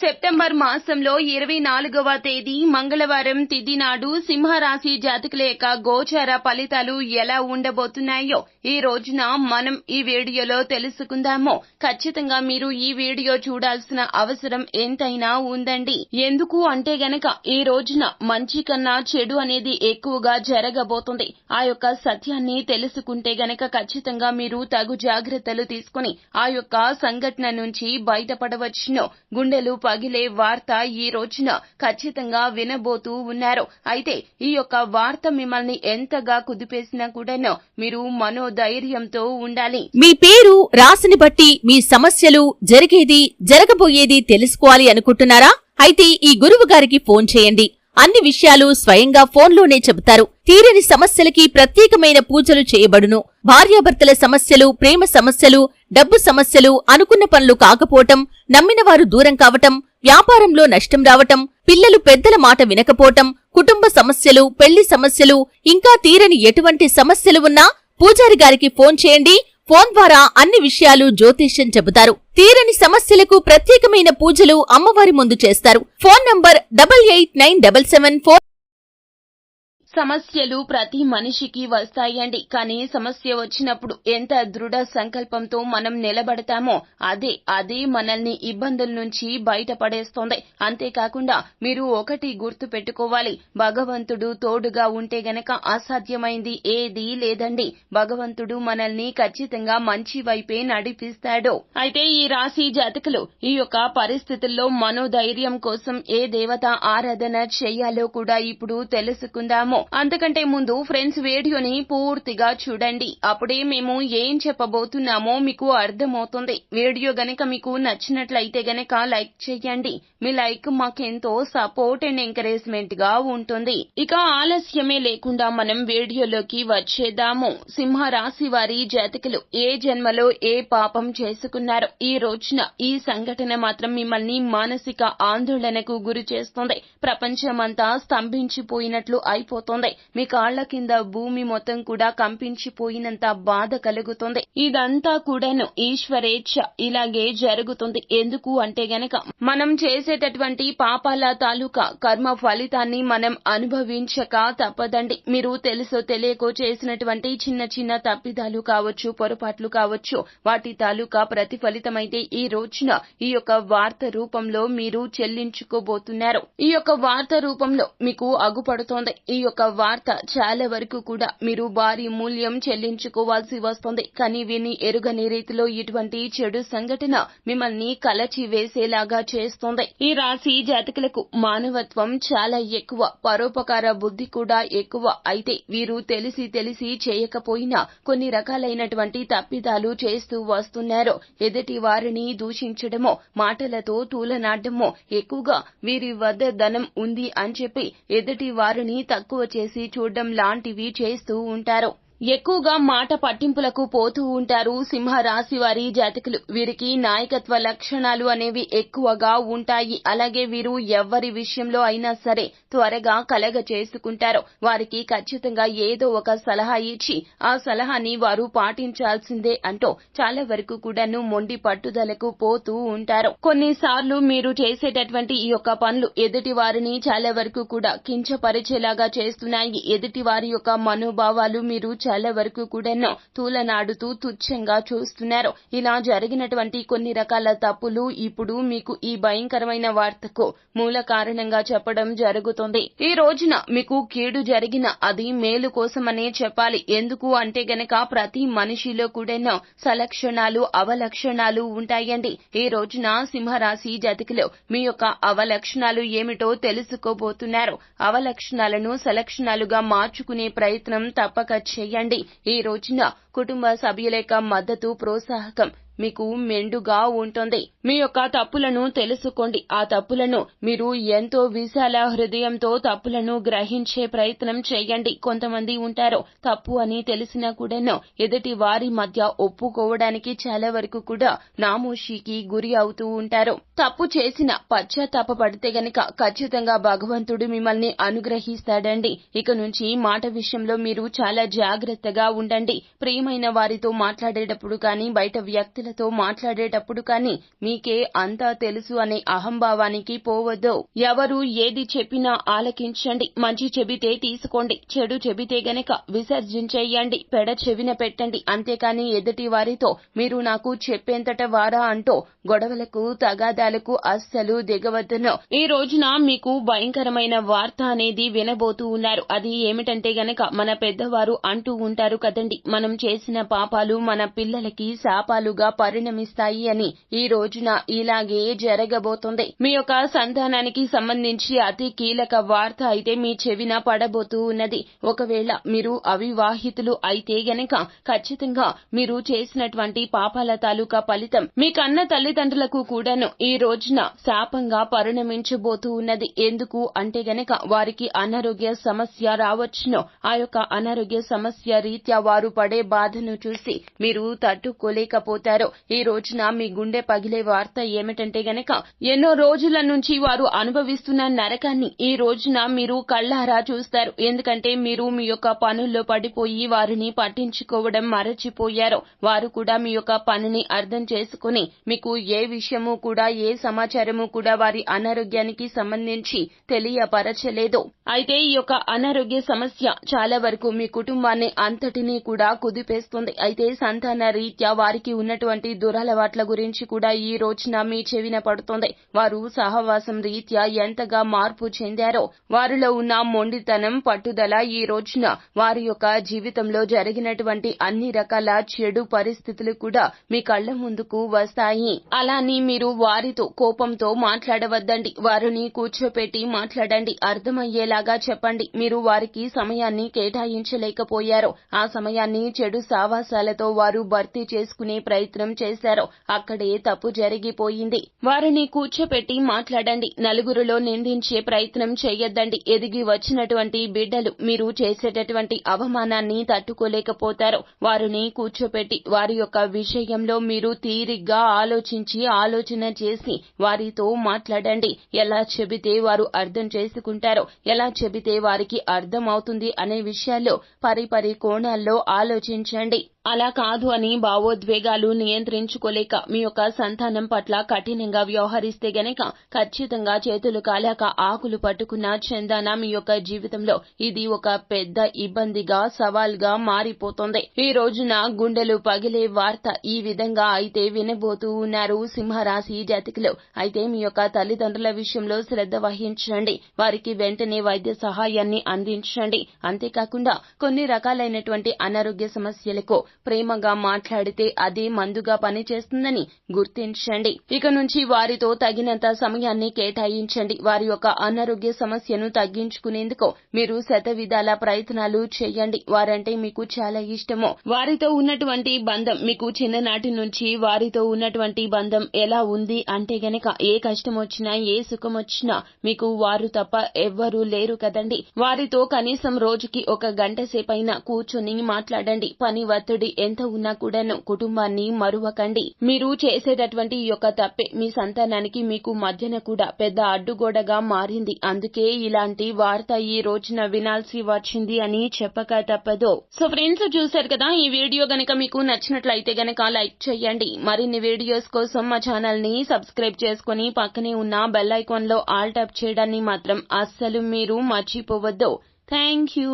September మాసంలో ఇరవై నాలుగవ తేదీ మంగళవారం తిథి నాడు సింహరాశి జాతకుల యొక్క గోచార ఫలితాలు ఎలా ఉండబోతున్నాయో ఈ రోజున మనం ఈ వీడియోలో తెలుసుకుందాము. ఖచ్చితంగా మీరు ఈ వీడియో చూడాల్సిన అవసరం ఎంతైనా ఉందండి. ఎందుకు అంటే గనక ఈ రోజున మంచి కన్నా చెడు అనేది ఎక్కువగా జరగబోతుంది. ఆ యొక్క సత్యాన్ని తెలుసుకుంటే గనక ఖచ్చితంగా మీరు తగు జాగ్రత్తలు తీసుకుని ఆ యొక్క సంఘటన నుంచి బయటపడవచ్చును. గుండెలు పగిలే వార్త ఈ రోజున ఖచ్చితంగా వినబోతూ ఉన్నారు. అయితే ఈ యొక్క వార్త మిమ్మల్ని ఎంతగా కుదిపేసినా కూడాను మీరు మనోధైర్యంతో ఉండాలి. మీ పేరు రాశిని బట్టి మీ సమస్యలు జరిగేది జరగబోయేది తెలుసుకోవాలి అనుకుంటున్నారా? అయితే ఈ గురువు గారికి ఫోన్ చేయండి. అన్ని విషయాలు స్వయంగా ఫోన్లోనే చెబుతారు. తీరని సమస్యలకి ప్రత్యేకమైన పూజలు చేయబడును. భార్యాభర్తల సమస్యలు ప్రేమ సమస్యలు డబ్బు సమస్యలు అనుకున్న పనులు కాకపోవటం నమ్మినవారు దూరం కావటం వ్యాపారంలో నష్టం రావటం పిల్లలు పెద్దల మాట వినకపోవటం కుటుంబ సమస్యలు పెళ్ళి సమస్యలు ఇంకా తీరని ఎటువంటి సమస్యలు ఉన్నా పూజారి గారికి ఫోన్ చేయండి. ఫోన్ ద్వారా అన్ని విషయాలు జ్యోతిష్యం చెబుతారు. తీరని సమస్యలకు ప్రత్యేకమైన పూజలు అమ్మవారి ముందు చేస్తారు. Phone number double eight nine double seven four సమస్యలు ప్రతి మనిషికి వస్తాయండి. కానీ సమస్య వచ్చినప్పుడు ఎంత దృఢ సంకల్పంతో మనం నిలబడతామో అదే అదే మనల్ని ఇబ్బందుల నుంచి బయటపడేస్తోంది. అంతేకాకుండా మీరు ఒకటి గుర్తు పెట్టుకోవాలి. భగవంతుడు తోడుగా ఉంటే గనక అసాధ్యమైంది ఏదీ లేదండి. భగవంతుడు మనల్ని ఖచ్చితంగా మంచి వైపే నడిపిస్తాడు. అయితే ఈ రాశి జాతకులు ఈ యొక్క పరిస్థితుల్లో మనోధైర్యం కోసం ఏ దేవత ఆరాధన చేయాలో కూడా ఇప్పుడు తెలుసుకుందాము. అంతకంటే ముందు ఫ్రెండ్స్ వీడియోని పూర్తిగా చూడండి. అప్పుడే మేము ఏం చెప్పబోతున్నామో మీకు అర్థమవుతుంది. వీడియో గనక మీకు నచ్చినట్లయితే గనక లైక్ చేయండి. మీ లైక్ మాకెంతో సపోర్ట్ అండ్ ఎంకరేజ్మెంట్గా ఉంటుంది. ఇక ఆలస్యమే లేకుండా మనం వీడియోలోకి వచ్చేద్దాము. సింహ రాశి వారి జాతకులు ఏ జన్మలో ఏ పాపం చేసుకున్నారో ఈ రోజున ఈ సంఘటన మాత్రం మిమ్మల్ని మానసిక ఆందోళనకు గురి చేస్తుంది. ప్రపంచమంతా స్తంభించిపోయినట్లు అయిపోతుంది. మీ కాళ్ళ కింద భూమి మొత్తం కూడా కంపించిపోయినంత బాధ కలుగుతుంది. ఇదంతా కూడాను ఈశ్వరేచ్ఛ. ఇలాగే జరుగుతుంది. ఎందుకు అంటే గనక మనం చేసేటటువంటి పాపాల తాలూకా కర్మ ఫలితాన్ని మనం అనుభవించక తప్పదండి. మీరు తెలుసో తెలియకో చేసినటువంటి చిన్న చిన్న తప్పిదాలు కావచ్చు పొరపాట్లు కావచ్చు వాటి తాలూకా ప్రతిఫలితమైతే ఈ రోజున ఈ యొక్క వార్త రూపంలో మీరు చెల్లించుకోబోతున్నారు. ఈ యొక్క వార్త రూపంలో మీకు అగుపడుతోంది. ఈ యొక్క వార్త చాలా వరకు కూడా మీరు భారీ మూల్యం చెల్లించుకోవాల్సి వస్తుంది. కానీ విని ఎరుగని రీతిలో ఇటువంటి చెడు సంఘటన మిమ్మల్ని కలచి వేసేలాగా చేస్తుంది. ఈ రాశి జాతకులకు మానవత్వం చాలా ఎక్కువ పరోపకార బుద్ధి కూడా ఎక్కువ. అయితే వీరు తెలిసి తెలిసి చేయకపోయినా కొన్ని రకాలైనటువంటి తప్పిదాలు చేస్తూ వస్తున్నారు. ఎదుటి వారిని దూషించడమో మాటలతో తూలనాడమో ఎక్కువగా వీరి వద్ద ధనం ఉంది అని చెప్పి ఎదుటి వారిని తక్కువ చేసి చూడడం లాంటివి చేస్తూ ఉంటారు. ఎక్కువగా మాట పట్టింపులకు పోతూ ఉంటారు సింహ రాశి వారి జాతకులు. వీరికి నాయకత్వ లక్షణాలు అనేవి ఎక్కువగా ఉంటాయి. అలాగే వీరు ఎవరి విషయంలో అయినా సరే త్వరగా కలగ చేసుకుంటారు. వారికి ఖచ్చితంగా ఏదో ఒక సలహా ఇచ్చి ఆ సలహాని వారు పాటించాల్సిందే అంటూ చాలా వరకు కూడాను మొండి పట్టుదలకు పోతూ ఉంటారు. కొన్నిసార్లు మీరు చేసేటటువంటి ఈ యొక్క పనులు ఎదుటి వారిని చాలా వరకు కూడా కించపరిచేలాగా చేస్తున్నాయి. ఎదుటి వారి యొక్క మనోభావాలు మీరు చాలా వరకు కూడాను తూలనాడుతూ తుచ్చంగా చూస్తున్నారు. ఇలా జరిగినటువంటి కొన్ని రకాల తప్పులు ఇప్పుడు మీకు ఈ భయంకరమైన వార్తకు మూల కారణంగా చెప్పడం జరుగుతుంది. ఈ రోజున మీకు కీడు జరిగిన అది మేలు కోసమనే చెప్పాలి. ఎందుకు అంటే గనక ప్రతి మనిషిలో కూడాను సలక్షణాలు అవలక్షణాలు ఉంటాయండి. ఈ రోజున సింహరాశి జాతికలో మీ యొక్క అవలక్షణాలు ఏమిటో తెలుసుకోబోతున్నారు. అవలక్షణాలను సలక్షణాలుగా మార్చుకునే ప్రయత్నం తప్పక చేయండి. ఈ రోజున కుటుంబ సభ్యుల యొక్క మద్దతు ప్రోత్సాహకం మీకు మెండుగా ఉంటుంది. మీ యొక్క తప్పులను తెలుసుకోండి. ఆ తప్పులను మీరు ఎంతో విశాల హృదయంతో తప్పులను గ్రహించే ప్రయత్నం చేయండి. కొంతమంది ఉంటారు తప్పు అని తెలిసినా కూడాను ఎదుటి వారి మధ్య ఒప్పుకోవడానికి చాలా వరకు కూడా నామోషికి గురి అవుతూ ఉంటారు. తప్పు చేసిన పశ్చాత్తాప పడితే గనక ఖచ్చితంగా భగవంతుడు మిమ్మల్ని అనుగ్రహిస్తాడండి. ఇక నుంచి మాట విషయంలో మీరు చాలా జాగ్రత్తగా ఉండండి. ప్రియమైన వారితో మాట్లాడేటప్పుడు కానీ బయట వ్యక్తుల పెద్దలతో మాట్లాడేటప్పుడు కానీ మీకే అంతా తెలుసు అనే అహంభావానికి పోవద్దు. ఎవరు ఏది చెప్పినా ఆలకించండి. మంచి చెబితే తీసుకోండి. చెడు చెబితే గనక విసర్జించేయండి. పెడ చెవిన పెట్టండి. అంతేకాని ఎదుటి వారితో మీరు నాకు చెప్పేంతట వారా అంటూ గొడవలకు తగాదాలకు అస్సలు దిగవద్దును. ఈ రోజున మీకు భయంకరమైన వార్త అనేది వినబోతూ ఉన్నారు. అది ఏమిటంటే గనక మన పెద్దవారు అంటూ ఉంటారు కదండి. మనం చేసిన పాపాలు మన పిల్లలకి శాపాలుగా పరిణమిస్తాయి అని ఈ రోజున ఇలాగే జరగబోతుంది. మీ యొక్క సంతానానికి సంబంధించి అతి కీలక వార్త అయితే మీ చెవిన పడబోతూ ఉన్నది. ఒకవేళ మీరు అవివాహితులు అయితే గనక ఖచ్చితంగా మీరు చేసినటువంటి పాపాల తాలూకా ఫలితం మీ కన్న తల్లిదండ్రులకు కూడాను ఈ రోజున శాపంగా పరిణమించబోతూ ఉన్నది. ఎందుకు అంటే గనక వారికి అనారోగ్య సమస్య రావచ్చును. ఆ యొక్క అనారోగ్య సమస్య రీత్యా వారు పడే బాధను చూసి మీరు తట్టుకోలేకపోతారు. ఈ రోజున మీ గుండె పగిలే వార్త ఏమిటంటే గనక ఎన్నో రోజుల నుంచి వారు అనుభవిస్తున్న నరకాన్ని ఈ రోజున మీరు కళ్ళారా చూస్తారు. ఎందుకంటే మీరు మీ యొక్క పనుల్లో పడిపోయి వారిని పట్టించుకోవడం మరచిపోయారు. వారు కూడా మీ యొక్క పనిని అర్థం చేసుకుని మీకు ఏ విషయము కూడా ఏ సమాచారము కూడా వారి అనారోగ్యానికి సంబంధించి తెలియపరచలేదు. అయితే ఈ యొక్క అనారోగ్య సమస్య చాలా వరకు మీ కుటుంబాన్ని అంతటినీ కూడా కుదిపేస్తుంది. అయితే సంతాన రీత్యా వారికి ఉన్నటువంటి దురలవాట్ల గురించి కూడా ఈ రోజున మీ చెవిన పడుతుంది. వారు సహవాసం రీత్యా ఎంతగా మార్పు చెందారో వారిలో ఉన్న మొండితనం పట్టుదల ఈ రోజున వారి యొక్క జీవితంలో జరిగినటువంటి అన్ని రకాల చెడు పరిస్థితులు కూడా మీ కళ్ళ ముందుకు వస్తాయి. అలాని మీరు వారితో కోపంతో మాట్లాడవద్దండి. వారిని కూర్చోపెట్టి మాట్లాడండి. అర్థమయ్యేలాగా చెప్పండి. మీరు వారికి సమయాన్ని కేటాయించలేకపోయారు ఆ సమయాన్ని చెడు సావాసాలతో వారు భర్తీ చేసుకునే ప్రయత్నం చేశారో. అక్కడే తప్పు జరిగిపోయింది. వారిని కూర్చోపెట్టి మాట్లాడండి. నలుగురిలో నిందించే ప్రయత్నం చేయొద్దండి. ఎదిగి వచ్చినటువంటి బిడ్డలు మీరు చేసేటటువంటి అవమానాన్ని తట్టుకోలేకపోతారు. వారిని కూర్చోపెట్టి వారి యొక్క విషయంలో మీరు తీరిగ్గా ఆలోచించి ఆలోచన చేసి వారితో మాట్లాడండి. ఎలా చెబితే వారు అర్థం చేసుకుంటారో ఎలా చెబితే వారికి అర్థం అవుతుంది అనే విషయాల్లో పరిపరి కోణాల్లో ఆలోచించండి. అలా కాదు అని భావోద్వేగాలు నియంత్రించుకోలేక మీ యొక్క సంతానం పట్ల కఠినంగా వ్యవహరిస్తే గనక ఖచ్చితంగా చేతులు కాలాక ఆకులు పట్టుకున్న చందాన మీ యొక్క జీవితంలో ఇది ఒక పెద్ద ఇబ్బందిగా సవాల్గా మారిపోతుంది. ఈ రోజున గుండెలు పగిలే వార్త ఈ విధంగా అయితే వినబోతూ ఉన్నారు సింహరాశి జాతికులు. అయితే మీ యొక్క తల్లిదండ్రుల విషయంలో శ్రద్ధ వహించండి. వారికి వెంటనే వైద్య సహాయాన్ని అందించండి. అంతేకాకుండా కొన్ని రకాలైనటువంటి అనారోగ్య సమస్యలకు ప్రేమగా మాట్లాడితే అదే మందుగా పనిచేస్తుందని గుర్తించండి. ఇక నుంచి వారితో తగినంత సమయాన్ని కేటాయించండి. వారి యొక్క అనారోగ్య సమస్యను తగ్గించుకునేందుకు మీరు శతవిధాల ప్రయత్నాలు చేయండి. వారంటే మీకు చాలా ఇష్టము. వారితో ఉన్నటువంటి బంధం మీకు చిన్ననాటి నుంచి వారితో ఉన్నటువంటి బంధం ఎలా ఉంది అంటే గనక ఏ కష్టం వచ్చినా ఏ సుఖం వచ్చినా మీకు వారు తప్ప ఎవ్వరూ లేరు కదండి. వారితో కనీసం రోజుకి ఒక గంట సేపైనా కూర్చొని మాట్లాడండి. పని ఒత్తిడి ఎంత ఉన్నా కూడాను కుటుంబాన్ని మరువకండి. మీరు చేసేటటువంటి ఈ యొక్క తప్పే మీ సంతానానికి మీకు మధ్యన కూడా పెద్ద అడ్డుగోడగా మారింది. అందుకే ఇలాంటి వార్త ఈ రోజున వినాల్సి వచ్చింది అని చెప్పక తప్పదు. సో ఫ్రెండ్స్ చూశారు కదా ఈ వీడియో గనక మీకు నచ్చినట్లయితే గనక లైక్ చేయండి. మరిన్ని వీడియోస్ కోసం మా ఛానల్ని సబ్స్క్రైబ్ చేసుకుని పక్కనే ఉన్న బెల్ ఐకాన్లో ఆల్ టాప్ చేయడాన్ని మాత్రం అస్సలు మీరు మర్చిపోవద్దు. Thank you.